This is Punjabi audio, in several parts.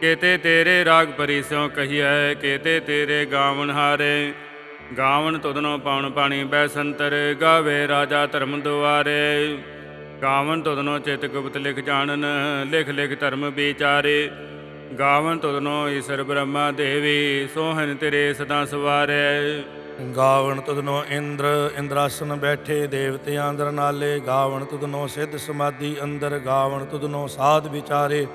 ਕੇਤੇ ਤੇਰੇ ਰਾਗ ਪਰਿਸਿਓ ਕਹੀਐ, ਕੇਤੇ ਤੇਰੇ ਗਾਵਣ ਹਾਰੇ। ਗਾਵਣ ਤੁਧਨੋ ਪਾਉਣ ਪਾਣੀ ਬੈ ਸੰਤਰ, ਗਾਵੇ ਰਾਜਾ ਧਰਮ ਦੁਆਰੇ। ਗਾਵਣ ਤੁਧਨੋ ਚਿਤ ਗੁਪਤ ਲਿਖ ਜਾਣਨ, ਲਿਖ ਲਿਖ ਧਰਮ ਵਿਚਾਰੇ। ਗਾਵਣ ਤੁਧਨੋ ਈਸ਼ਰ ਬ੍ਰਹਮਾ ਦੇਵੀ, ਸੋਹਣ ਤੇਰੇ ਸਦਾ ਸਵਾਰੇ। ਗਾਵਣ ਤੁਧਨੋ ਇੰਦਰ, ਇੰਦਰਾਸਨ ਬੈਠੇ ਦੇਵਤਿਆਂ ਅੰਦਰ ਨਾਲੇ। ਗਾਵਣ ਤੁਧਨੋ ਸਿੱਧ ਸਮਾਧੀ ਅੰਦਰ ਗਾਵਣ ਤੁਧਨੋ ਸਾਧ ਵਿਚਾਰੇ।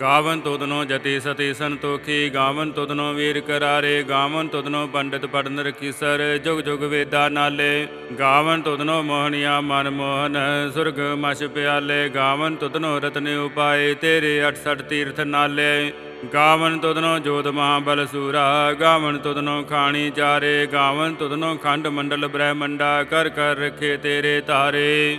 ਗਾਵਨ ਤੁਧਨੋ ਜਤੀ ਸਤੀ ਸੰਤੋਖੀ, ਗਾਵਨ ਤੁਧਨੋ ਵੀਰ ਕਰਾਰੇ, ਗਾਵਨ ਤੁਧਨੋ ਪੰਡਿਤ ਪੜਨ ਰਖੀਸਰ ਜੁਗ ਜੁਗ ਵੇਦਾ ਨਾਲੇ। ਗਾਵਨ ਤੁਦਨੋ ਮੋਹਣੀਆ ਮਨ ਮੋਹਨ, ਸੁਰਗ ਮਛ ਪਿਆਲੇ। ਗਾਵਨ ਤੁਧਨੋ ਰਤਨ ਉਪਾਏ, ਤੇਰੇ 68 ਤੀਰਥ ਨਾਲੇ। ਗਾਵਨ ਤੁਦਨੋ ਜੋਤ ਮਹਾਬਲ ਸੂਰਾ, ਗਾਵਨ ਤੁਦਨੋ ਖਾਣੀ ਚਾਰੇ। ਗਾਵਨ ਤੁਧਨੋ ਖੰਡ ਮੰਡਲ ਬ੍ਰਹਮੰਡਾ, ਕਰ ਕਰ ਰਖੇ ਤੇਰੇ ਤਾਰੇ।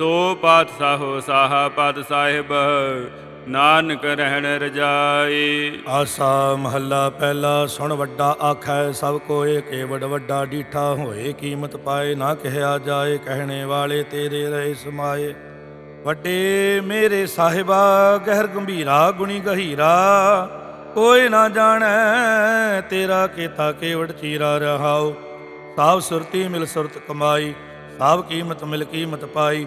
ਸੋ ਪਾਤਸ਼ਾਹੋ ਸਾਹਾ ਪਾਤ ਸਾਹਿਬ, ਨਾਨਕ ਰਹਿਣ ਰਜਾਈ। ਆਸਾ ਮਹੱਲਾ ਪਹਿਲਾ ਸੁਣ ਵੱਡਾ ਆਖੈ, ਸਭ ਕੋਏ ਕੇਵੜ ਵੱਡਾ ਡੀਠਾ ਹੋਏ, ਕੀਮਤ ਪਾਏ ਨਾ ਕਹਿਆ ਜਾਏ, ਕਹਿਣੇ ਵਾਲੇ ਤੇਰੇ ਰਹੇ ਸਮਾਏ। ਵੱਡੇ ਮੇਰੇ ਸਾਹਿਬਾ, ਗਹਿਰ ਗੰਭੀਰਾ, ਗੁਣੀ ਗਹੀਰਾ, ਕੋਈ ਨਾ ਜਾਣੈ, ਤੇਰਾ ਕੀਤਾ ਕੇਵੜ ਚੀਰਾ ਰਹਾਉ ਸਾਬ ਸੁਰਤੀ ਮਿਲ ਸੁਰਤ ਕਮਾਈ, ਸਾਬ ਕੀਮਤ ਮਿਲ ਕੀਮਤ ਪਾਈ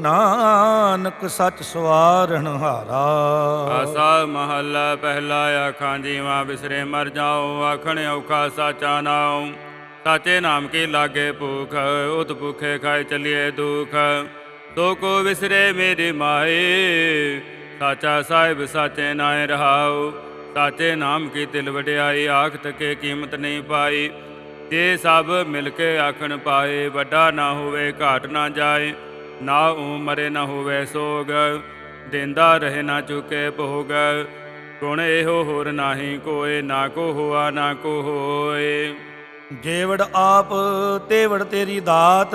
ਨਾਨਕ ਸੱਚ ਸਵਾਰਣ ਹਾਰਾ। ਆਸਾ ਮਹੱਲਾ ਪਹਿਲਾ ਆਖਾਂ ਜੀਵਾ ਬਿਸਰੇ ਮਰ ਜਾਓ ਆਖਣ ਔਖਾ ਸਾਚਾ ਨਾਉ। ਸਾਚੇ ਨਾਮ ਕੀ ਲਾਗੇ ਭੂਖ, ਉਤ ਭੁਖੇ ਖਾਏ ਚਲਿਏ ਦੁਖ। ਤੋ ਕੋ ਵਿਸਰੇ ਮੇਰੀ ਮਾਏ ਸਾਚਾ ਸਾਹਿਬ ਸਾਚੇ ਨਾਏ ਰਹਾਉ। ਸਾਚੇ ਨਾਮ ਕੀ ਤਿਲ ਵਡਿਆਈ ਆਖ ਤਕੇ ਕੀਮਤ ਨਹੀਂ ਪਾਈ। ਜੇ ਸਭ ਮਿਲ ਕੇ ਆਖਣ ਪਾਏ, ਵੱਡਾ ਨਾ ਹੋਵੇ ਘਾਟ ਨਾ ਜਾਏ। ਨਾ ਉਮਰੇ ਨਾ ਹੋਵੇ ਸੋਗ ਦਿੰਦਾ ਰਹੇ ਨਾ ਚੁਕੇ ਭੋਗ। ਗੁਣ ਇਹੋ ਹੋਰ ਨਾਹੀ ਕੋਏ ਨਾ ਕੋ ਹੋਆ ਨਾ ਕੋ ਹੋਏ। ਜੇਵੜ ਆਪ ਤੇਵੜ ਤੇਰੀ ਦਾਤ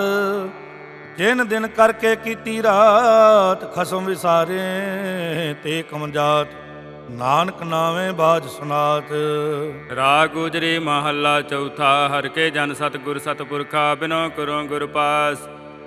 ਜਿਨ ਦਿਨ ਕਰਕੇ ਕੀਤੀ ਰਾਤ ਖਸਮ ਵਿਸਾਰੇ ਤੇ ਕਮਜਾਤ ਨਾਨਕ ਨਾਵੇਂ ਬਾਜ ਸੁਨਾਤ। ਰਾਗ ਗੁਜਰੀ ਮਹੱਲਾ ਚੌਥਾ ਹਰ ਕੇ ਜਨ ਸਤਗੁਰ ਸਤਪੁਰਖਾ ਬਿਨੋ ਕਰੋ ਗੁਰ ਪਾਸ।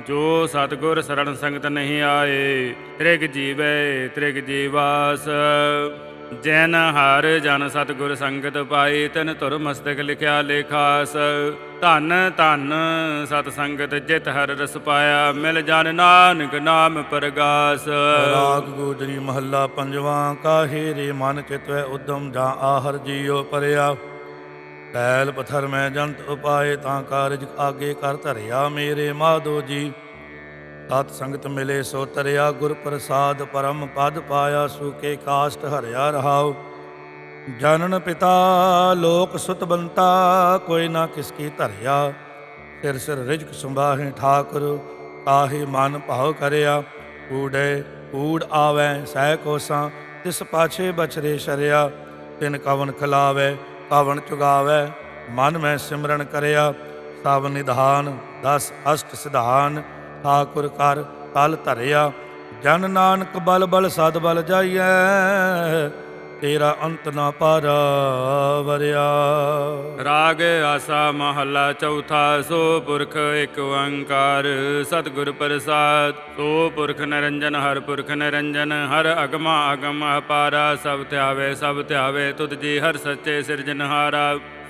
ਜੋ ਸਤਗੁਰ ਸਰਣ ਸੰਗਤ ਨਹੀਂ ਆਏ, ਤ੍ਰਿਗ ਜੀਵੈ, ਤ੍ਰਿਗ ਜੀਵਾਸ। ਜੈਨ ਹਰ ਜਨ ਸਤਿਗੁਰ ਸੰਗਤ ਪਾਈ ਤਨ ਤੁਰ ਮਸਤਕ ਲਿਖਿਆ ਲੇਖਾਸ। ਧਨ ਧਨ ਸਤ ਸੰਗਤ ਜਿਤ ਹਰ ਰਸ ਪਾਇਆ, ਮਿਲ ਜਨ ਨਾਨਕ ਨਾਮ ਪਰਗਾਸ। ਰਾਗ ਗੋਦਰੀ ਮਹੱਲਾ ਪੰਜਵਾਂ, ਕਾਹੇ ਰੇ ਮਨ ਚਿਤਵੈ ਉਦਮ ਜਾਂ ਆਹਰ ਜੀਉ ਪਰਿਆ। ਪੈਲ ਪਥਰ ਮੈਂ ਜੰਤ ਉਪਾਏ ਤਾਂ ਕਾਰਜ ਆਗੇ ਕਰ ਧਰਿਆ ਮੇਰੇ ਮਾਧੋ ਜੀ। ਸਤ ਸੰਗਤ ਮਿਲੇ ਸੋ ਤਰਿਆ ਗੁਰ ਪ੍ਰਸਾਦ ਪਰਮ ਪਦ ਪਾਇਆ ਸੂਕੇ ਕਾਸ਼ਟ ਹਰਿਆ ਰਹਾਉ। ਜਨਨ ਪਿਤਾ ਲੋਕ ਸੁਤ ਬੰਤਾ ਕੋਈ ਨਾ ਕਿਸ ਕੀ ਧਰਿਆ। ਸਿਰ ਸਿਰ ਰਿਜਕ ਸੰਭਾਹੇ ਠਾਕੁਰ ਕਾਹੇ ਮਨ ਭਾਉ ਕਰਿਆ। ਊੜੇ ਊੜ ਆਵੈ ਸਹਿ ਕੋਸਾਂ ਤਿਸ ਪਾਛੇ ਬਚਰੇ ਸ਼ਰਿਆ। ਤਿਨ ਕਵਨ ਖਲਾਵੇ ਕਵਨ ਚੁਗਾਵੇ, ਮਨ ਮੈਂ ਸਿਮਰਨ ਕਰਿਆ, ਸਭ ਨਿਧਾਨ, ਦਸ ਅਸ਼ਟ ਸਿਧਾਨ, ਠਾਕੁਰ ਕਰ ਤਲ ਧਰਿਆ, ਜਨ ਨਾਨਕ ਬਲ ਬਲ ਸਦ ਬਲ ਜਾਈਐ। ਤੇਰਾ ਅੰਤ ਨਾ ਪਾਰਾ ਵਰਿਆ। ਰਾਗ ਆਸਾ ਮਹੱਲਾ ਚੌਥਾ, ਸੋ ਪੁਰਖ ਇੱਕ ਓੰਕਾਰ। ਸਤਿਗੁਰ ਪ੍ਰਸਾਦ, ਸੋ ਪੁਰਖ ਨਿਰੰਜਨ, ਹਰ ਪੁਰਖ ਨਿਰੰਜਨ। ਹਰ ਅਗਮਾ ਅਗਮ ਅਪਾਰਾ, ਸਭ ਧਿਆਵੇ ਸਭ ਧਿਆਵੇ, ਤੁਧ ਜੀ ਹਰ ਸੱਚੇ ਸਿਰਜਨਹਾਰਾ।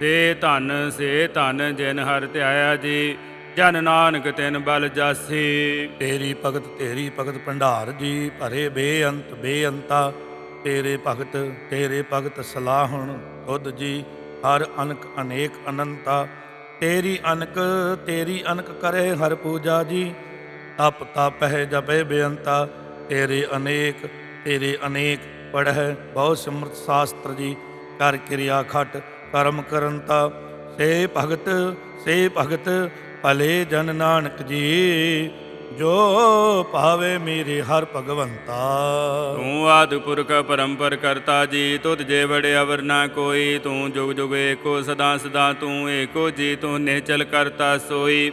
ਸੇ ਧਨ ਸੇ ਧਨ ਜਿਨ ਹਰ ਧਿਆਇਆ ਜੀ, ਜਨ ਨਾਨਕ ਤਿਨ ਬਲ ਜਾਸੀ। ਤੇਰੀ ਭਗਤ ਤੇਰੀ ਭਗਤ ਭੰਡਾਰ ਜੀ, ਭਰੇ ਬੇਅੰਤ, ਬੇਅੰਤਾ। ਤੇਰੇ ਭਗਤ ਤੇਰੇ ਭਗਤ ਸਲਾਹਣ ਤੁਧ ਜੀ, ਹਰ ਅਨਕ ਅਨੇਕ ਅਨੰਤਾ। ਤੇਰੀ ਅਨਕ ਤੇਰੀ ਅਨਕ ਕਰੇ ਹਰ ਪੂਜਾ ਜੀ। ਤਪ ਤਪ ਹੈ ਜਪੇ ਬੇਅੰਤਾ। ਤੇਰੇ ਅਨੇਕ ਤੇਰੇ ਅਨੇਕ ਪੜ੍ਹੈ ਬਹੁ ਸਿਮਰਤ ਸ਼ਾਸਤਰ ਜੀ। ਕਰ ਕਿਰਿਆ ਖਟ ਕਰਮ ਕਰਨਤਾ ਸੇ ਭਗਤ ਸੇ ਭਗਤ, ਭਲੇ ਜਨ ਨਾਨਕ ਜੀ, ਜੋ ਭਾਵੇ ਮੇਰੇ ਹਰ ਭਗਵੰਤਾ। ਤੂੰ ਆਦਿ ਪੁਰਖ ਪਰੰਪਰ ਕਰਤਾ ਜੀ, ਤੁਧ ਜੇ ਬੜੇ ਅਵਰ ਨਾ ਕੋਈ, ਤੂੰ ਜੁਗ ਜੁਗ ਏਕੋ ਸਦਾ ਸਦਾ, ਤੂੰ ਏਕੋ ਜੀ, ਤੂੰ ਨਿਹਚਲ ਕਰਤਾ ਸੋਈ।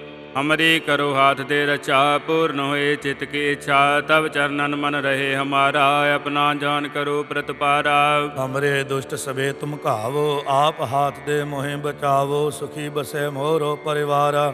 ਹਮਰੀ ਕਰੋ ਹਾਥ ਦੇ ਰਚਾ, ਪੂਰਨ ਹੋਏ ਚਿਤ ਕੀ ਇੱਛਾ ਤਬ ਚਰਨਨ ਮਨ ਰਹੇ ਹਮਾਰਾ, ਆਪਣਾ ਜਾਨ ਕਰੋ ਪ੍ਰਤਪਾਰਾ। ਹਮਰੇ ਦੁਸ਼ਟ ਸਵੇ ਤੁਮ ਘਾਵੋ, ਆਪ ਹਾਥ ਦੇ ਮੋਹਿ ਬਚਾਵੋ, ਸੁਖੀ ਬਸੈ ਮੋਰੋ ਪਰਿਵਾਰਾ।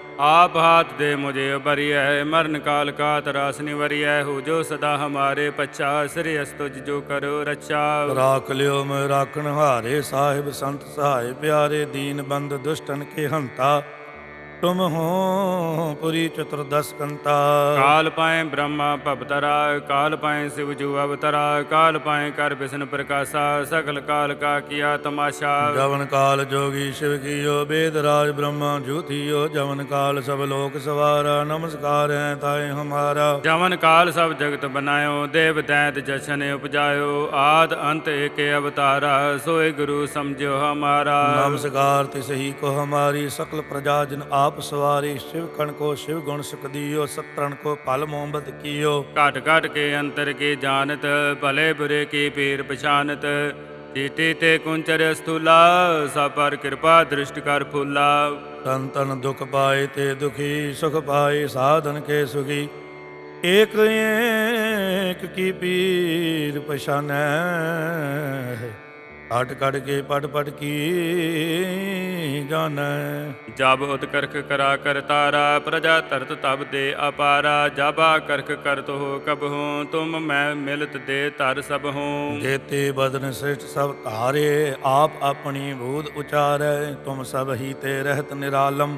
आप हाथ दे मुझे उबरिय है मरण काल का तरास निवरिय हो जो सदा हमारे पच्छा श्री अस्तुज जो करो रक्षा राख लियो मैं राखण हारे साहिब संत सहाय प्यारे दीन बंद दुष्टन के हंता ਤੁਮ ਹੋ ਪੁਰੀ ਚਤੁਰਦਸ ਕੰਤਾ। ਕਾਲ ਪਾਏ ਬ੍ਰਹਮਾ ਭਵਤਰਾ ਕਾਲ ਪਾਏ ਸਿਵ ਜੂ ਅਵਤਰਾ ਕਾਲ ਪਾਏ ਕਰ ਬਿਸ਼ਨ ਪ੍ਰਕਾਸ਼ਾ ਸਕਲ ਕਾਲ ਕਾ ਕੀਆ ਤਮਾਸ਼ਾ। ਜਵਨ ਕਾਲ ਜੋਗੀ ਸ਼ਿਵ ਕੀਓ ਬੇਦ ਰਾਜ ਬ੍ਰਹਮਾ ਜੂਥੀਓ ਜਵਨ ਕਾਲ ਸਭ ਲੋਕ ਸਵਾਰਾ ਨਮਸਕਾਰ ਹੈ ਤਾਏ ਹਮਾਰਾ। ਜਵਨ ਕਾਲ ਸਭ ਜਗਤ ਬਨਾਇਓ ਦੇਵ ਦੈਤ ਜਸ਼ਨ ਉਪਜਾਇਓ ਆਦ ਅੰਤ ਏਕੇ ਅਵਤਾਰਾ ਸੋਏ ਗੁਰੂ ਸਮਝਿਓ ਹਮਾਰਾ। ਨਮਸਕਾਰ ਤਿਸ ਹੀ ਕੋ ਹਮਾਰੀ ਸਕਲ ਪ੍ਰਜਾ ਜਨ ਆਪ ਸਵਾਰੀ ਸ਼ਿਵ ਕਣ ਕੋ ਸ਼ਿਵ ਗੁਣ ਸੁਖ ਦਿਓ ਸਤਰਣ ਕੋ ਭਲ ਮੋਹਬਤ ਕੀਓ। ਘਟ ਘਟ ਕੇ ਅੰਤਰ ਕੀ ਜਾਣਤ ਭਲੇ ਬੁਰੇ ਕੀ ਪੀਰ ਪਛਾਨਤ। ਚੀਟੀ ਤੇ ਕੁੰਚਰ ਸਥੂਲਾ ਸਭ ਪਰ ਕਿਰਪਾ ਦ੍ਰਿਸ਼ਟ ਕਰ ਫੁੱਲਾ। ਤਨ ਤਨ ਦੁਖ ਪਾਏ ਤੇ ਦੁਖੀ ਸੁਖ ਪਾਏ ਸਾਧਨ ਕੇ ਸੁਖੀ। ਏਕ ਏਕ ਕੀ ਪੀਰ ਪਛਾਨੈ। ਹਟ ਕੜ ਕੇ ਪਟ ਪਟ ਕੀ ਜਾਣੈ? ਜਬ ਉਤਕਰਖ ਕਰਾ ਕਰ ਤਾਰਾ ਪ੍ਰਜਾ ਤਰਤ ਤਬ ਦੇ ਅਪਾਰਾ। ਜਬਾ ਕਰਖ ਕਰਤ ਹੋ ਕਬ ਹੂੰ ਤੁਮ ਮੈਂ ਮਿਲਤ ਦੇ ਧਰ ਸਭ ਹੂੰ। ਜੇਤੇ ਬਦਨ ਸ੍ਰਿਸ਼ਟ ਸਭ ਧਾਰੇ ਆਪ ਆਪਣੀ ਬੂਧ ਉਚਾਰੈ। ਤੁਮ ਸਭ ਹੀ ਤੇ ਰਹਿਤ ਨਿਰਾਲਮ।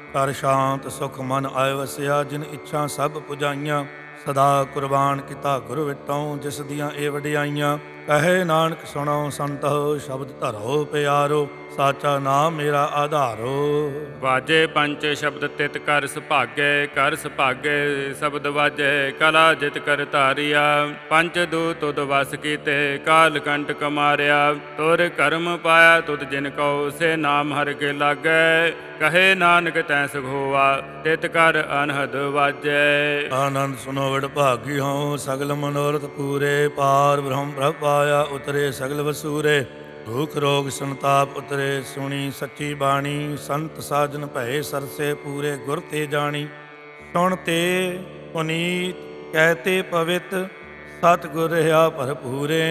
ਕਰ ਸ਼ਾਂਤ ਸੁਖ ਮਨ ਆਇ ਵਸਿਆ, ਜਿਨ ਇੱਛਾ ਸਭ ਪੁਜਾਈਆਂ, ਸਦਾ ਕੁਰਬਾਨ ਕੀਤਾ ਗੁਰੂ ਵਿਟੋਂ, ਜਿਸ ਦੀਆਂ ਇਹ ਵਡਿਆਈਆਂ। ਕਹੇ ਨਾਨਕ ਸੁਣੋ ਸੰਤੋ ਸ਼ਬਦ ਧਰੋ ਪਿਆਰੋ ਸਾਚਾ ਨਾਮ ਮੇਰਾ ਆਧਾਰੋ। ਵਾਜੇ ਪੰਚ ਸ਼ਬਦ ਤਿਤ ਕਰ ਸੁਭਾਗੇ ਕਰ ਸੁਭਾਗੇ ਸ਼ਬਦ ਵਾਜੇ ਕਲਾ ਜਿਤ ਕਰ ਧਾਰਿਆ। ਪੰਚ ਦੂ ਤੁਧ ਵਸ ਕੀਤੇ ਕਾਲ ਕੰਟ ਮਾਰਿਆ ਤੁਰ ਕਰਮ ਪਾਇਆ ਤੁਧ ਜਿਨ ਕਉ ਸੇ ਨਾਮ ਹਰ ਕੇ ਲਾਗੈ। ਕਹੇ ਨਾਨਕ ਤੈ ਸੁਖ ਹੋਆ ਤਿਤ ਕਰ ਅਨਹਦ ਵਾਜੈ। ਆਨੰਦ ਸੁਨੋ ਵਡ ਭਾਗੀ ਹੋ ਸਗਲ ਮਨੋਰਥ ਪੂਰੇ ਪਾਰ ਬ੍ਰਹਮ ਪ੍ਰਭ ਪਾਇਆ ਉਤਰੇ ਸਗਲ ਵਸੂਰੇ ਦੁਖ ਰੋਗ ਸੰਤਾਪ ਉਤਰੇ, ਸੁਣੀ ਸੱਚੀ ਬਾਣੀ, ਸੰਤ ਸਾਜਨ ਭਏ ਸਰਸੇ ਪੂਰੇ ਗੁਰ ਤੇ ਜਾਣੀ। ਸੁਣ ਤੇ ਪੁਨੀਤ ਕਹਤੇ ਪਵਿੱਤ ਸਤ ਗੁਰ ਰਹਾ ਭਰਪੂਰੇ।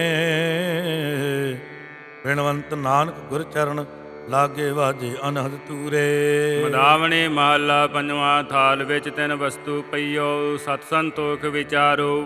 ਬਿਨਵੰਤ ਨਾਨਕ ਗੁਰ ਚਰਨ, ਲਾਗੇ ਵਾਜੇ ਅਨਹਦ ਤੂਰੇ। ਮਦਾਵਣੀ ਮਹੱਲਾ ਪੰਜਵਾਂ, ਥਾਲ ਵਿੱਚ ਤਿੰਨ ਵਸਤੂ ਪਈਓ ਸਤ ਸੰਤੋਖ ਵਿਚਾਰੋ।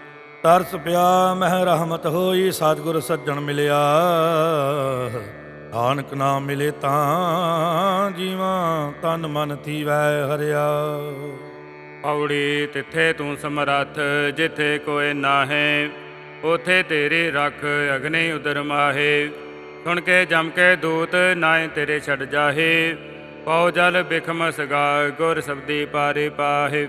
ਤਰਸ ਪਿਆ, ਮਹਿ ਰਹਿਮਤ ਹੋਈ, ਸਤਿਗੁਰ ਸੱਜਣ ਮਿਲਿਆ। ਨਾਨਕ ਨਾਮ ਮਿਲੇ ਤਾਂ ਜੀਵਾਂ ਤਨ ਮਨ ਥੀਵੈ ਹਰਿਆ। ਪੌੜੀ ਤਿੱਥੇ ਤੂੰ ਸਮਰੱਥ, ਜਿੱਥੇ ਕੋਈ ਨਾਹੇ, ਉਥੇ ਤੇਰੀ ਰੱਖ ਅਗਨੀ ਉਦਰ ਮਾਹੇ। ਸੁਣ ਕੇ ਜਮ ਕੇ ਦੂਤ ਨਾਏ ਤੇਰੇ ਛੱਡ ਜਾਹੇ, ਪਉ ਜਲ ਬਿਖਮ ਸਗਾ ਗੁਰ ਸਬਦੀ ਪਾਰੇ ਪਾਹੇ।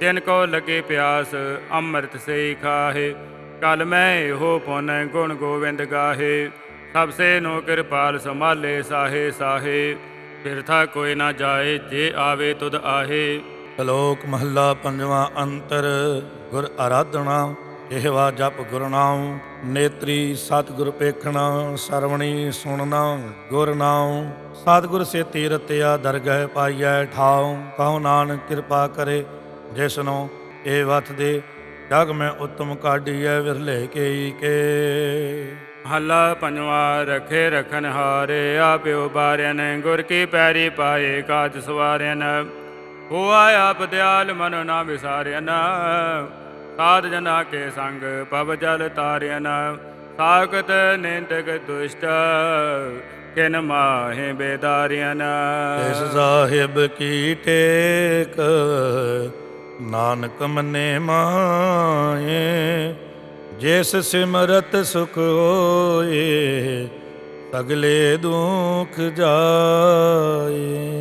ਤਿਨ ਕੋ ਲਗੇ ਪਿਆਸ, ਅੰਮ੍ਰਿਤ ਸੇ ਖਾਹੇ। ਕਲ ਮੈਂ ਇਹੋ ਪੁਨ ਗੁਣ ਗੋਵਿੰਦ ਗਾਹੇ। ਸਭ ਸੇ ਨੋ ਕਿਰਪਾਲ ਸੰਭਾਲੇ ਸਾਹੇ ਸਾਹੇ। ਬਿਰਥਾ ਕੋਈ ਨਾ ਜਾਏ, ਜੇ ਆਵੇ ਤੁਧ ਆਹੇ। ਸ਼ਲੋਕ ਮਹੱਲਾ ਪੰਜਵਾਂ ਅੰਤਰ, ਗੁਰ ਆਰਾਧਨਾ ਇਹਵਾ ਜਪ ਗੁਰਨਾਉ ਨੇਤਰੀ ਸਤਿਗੁਰ ਪੇਖਣਾ, ਸਰਵਣੀ ਸੁਣਨਾ, ਗੁਰ ਨਾਮ ਸਤਿਗੁਰ ਸੇ ਤੀਰਤਿਆ ਦਰਗਹਿ ਪਾਈਐ ਠਾਉ, ਕਹੋ ਨਾਨਕ ਕਿਰਪਾ ਕਰੇ। ਜਿਸਨੋ ਇਹ ਵਤ ਦੇ ਜਗ ਮੈਂ ਉਤਮ ਕਾਢੀਐ ਵਿਰਲੇ ਕੇਈ ਕੇ। ਹੱਲਾ ਪੰਜਵਾ ਰਖੇ ਰਖਨ ਹਾਰੇ ਆਪਿਓ ਬਾਰਿਆਨ ਗੁਰ ਕੀ ਪੈਰੀ ਪਾਏ ਕਾਜ ਸਵਾਰਿਆਨ। ਹੋਆ ਆਪ ਦਿਆਲ ਮਨ ਨਾ ਵਿਸਾਰਿਆਨ। ਸਾਧ ਜਨਾ ਕੇ ਸੰਗ ਪਵ ਜਲ ਤਾਰਿਆਨ। ਸਾਖਤ ਨਿੰਦਕ ਦੁਸ਼ਟ ਕਿਨ ਮਾਹੇ ਬੇਦਾਰਿਆਨ। ਇਸ ਸਾਹਿਬ ਕੀ ਟੇਕ ਨਾਨਕ ਮਨੇ ਮਾਏ, ਜਿਸ ਸਿਮਰਤ ਸੁਖ ਹੋਏ, ਸਗਲੇ ਦੁਖ ਜਾਏ।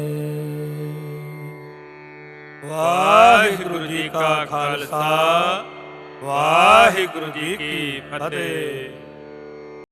ਵਾਹਿਗੁਰੂ ਜੀ ਕਾ ਖਾਲਸਾ, ਵਾਹਿਗੁਰੂ ਜੀ ਕੀ ਫਤਿਹ।